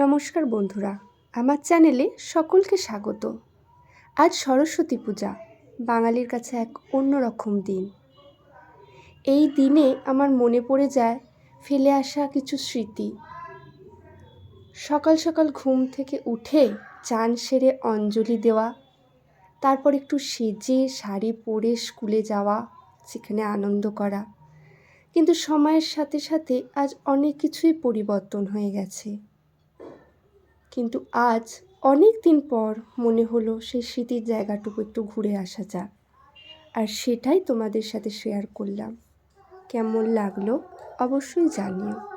নমস্কার বন্ধুরা, আমার চ্যানেলে সকলকে স্বাগত। আজ সরস্বতী পূজা, বাঙালির কাছে এক অন্যরকম দিন। এই দিনে আমার মনে পড়ে যায় ফেলে আসা কিছু স্মৃতি। সকাল সকাল ঘুম থেকে উঠে চান সেরে অঞ্জলি দেওয়া, তারপর একটু সেজে শাড়ি পরে স্কুলে যাওয়া, সেখানে আনন্দ করা। কিন্তু সময়ের সাথে সাথে আজ অনেক কিছুই পরিবর্তন হয়ে গেছে। কিন্তু আজ অনেক দিন পর মনে হলো সেই স্মৃতির জায়গাটুকু একটু ঘুরে আসা যাক। আর সেটাই তোমাদের সাথে শেয়ার করলাম। কেমন লাগল অবশ্যই জানিও।